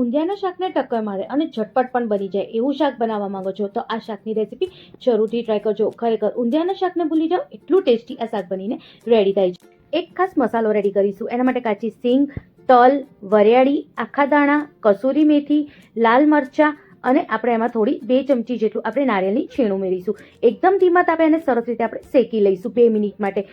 ઊંધિયાના શાકને ટક્કર મારે અને ઝટપટ પણ બની જાય એવું શાક બનાવવા માંગો છો, તો આ શાકની રેસીપી જરૂરથી ટ્રાય કરજો. ખરેખર ઊંધિયાના શાકને ભૂલી જાઓ, એટલું ટેસ્ટી આ શાક બનીને રેડી થાય છે. એક ખાસ મસાલો રેડી કરીશું. એના માટે કાચી સિંગ, તલ, વરિયાળી, આખા દાણા, કસૂરી મેથી, લાલ મરચાં અને આપણે એમાં થોડી બે ચમચી જેટલું આપણે નારિયેળની છીણ ઉમેરીશું. એકદમ ધીમા તાપે એને સરસ રીતે આપણે શેકી લઈશું બે મિનિટ માટે.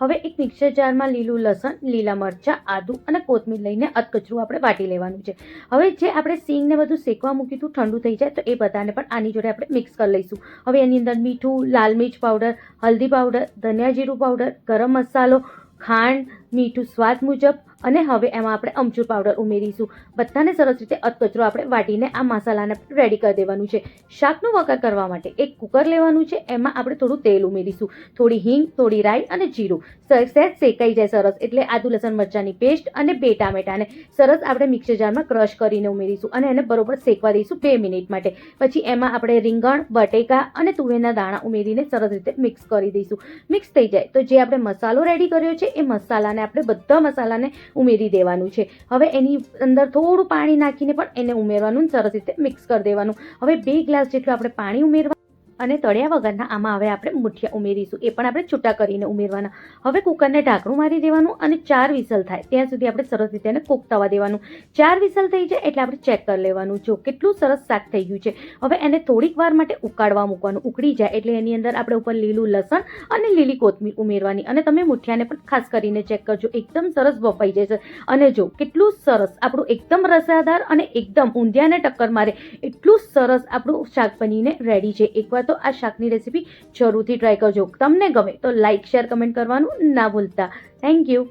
હવે એક મિક્સર જારમાં લીલું લસણ, લીલા મરચાં, આદું અને કોથમીર લઈને અધકચરું આપણે વાટી લેવાનું છે. હવે જે આપણે સિંગને બધું શેકવા મૂક્યું હતું, ઠંડુ થઈ જાય તો એ બધાને પણ આની જોડે આપણે મિક્સ કરી લઈશું. હવે એની અંદર મીઠું, લાલ મિર્ચ પાવડર, હલ્દી પાવડર, ધનિયા જીરું પાવડર, ગરમ મસાલો, ખાંડ, મીઠું સ્વાદ મુજબ અને હવે એમાં આપણે અમચૂર પાવડર ઉમેરીશું. બધાને સરસ રીતે અધકચરો આપણે વાટીને આ મસાલાને રેડી કરી દેવાનું છે. શાકનો વઘાર કરવા માટે એક કુકર લેવાનું છે. એમાં આપણે થોડું તેલ ઉમેરીશું. થોડી હિંગ, થોડી રાઈ અને જીરું. સહેજ શેકાઈ જાય સરસ. એટલે આદુ, લસણ, મરચાંની પેસ્ટ અને બે ટામેટાને સરસ આપણે મિક્સર જારમાં ક્રશ કરીને ઉમેરીશું અને એને બરોબર શેકવા દઈશું બે મિનિટ માટે. પછી એમાં આપણે રીંગણ, બટેકા અને તુવેરના દાણા ઉમેરીને સરસ રીતે મિક્સ કરી દઈશું. મિક્સ થઈ જાય તો જે આપણે મસાલો રેડી કર્યો છે, એ મસાલાને આપણે બધા મસાલાને ઉમેરી દેવાનું છે. હવે એની અંદર થોડું પાણી નાખીને પણ એને ઉમેરવાનું સરસ રીતે મિક્સ કરી દેવાનું. હવે બે ગ્લાસ જેટલું આપણે પાણી ઉમેરવા અને તળ્યા વગરના આમાં હવે આપણે મુઠિયા ઉમેરીશું. એ પણ આપણે છૂટા કરીને ઉમેરવાના. હવે કુકરને ઢાંકણું મારી દેવાનું અને ચાર વિસલ થાય. ત્યાં સુધી આપણે સરસ રીતે એને કૂક થવા દેવાનું. ચાર વિસલ થઈ જાય એટલે આપણે ચેક કરી લેવાનું. જો કેટલું સરસ શાક થઈ ગયું છે. હવે એને થોડીક વાર માટે ઉકાળવા મૂકવાનું. ઉકળી જાય એટલે એની અંદર આપણે ઉપર લીલું લસણ અને લીલી કોથમીર ઉમેરવાની. અને તમે મુઠિયાને પણ ખાસ કરીને ચેક કરજો. એકદમ સરસ બફાઈ જશે અને જો કેટલું સરસ આપણું એકદમ રસાદાર અને એકદમ ઊંધિયાને ટક્કર મારે એટલું સરસ આપણું શાક બનીને રેડી છે. એકવાર તો આ શાકની રેસીપી જરૂરથી ટ્રાય કરજો. તમને ગમે તો લાઇક શેર કમેન્ટ કરવાનું ના ભૂલતા. Thank you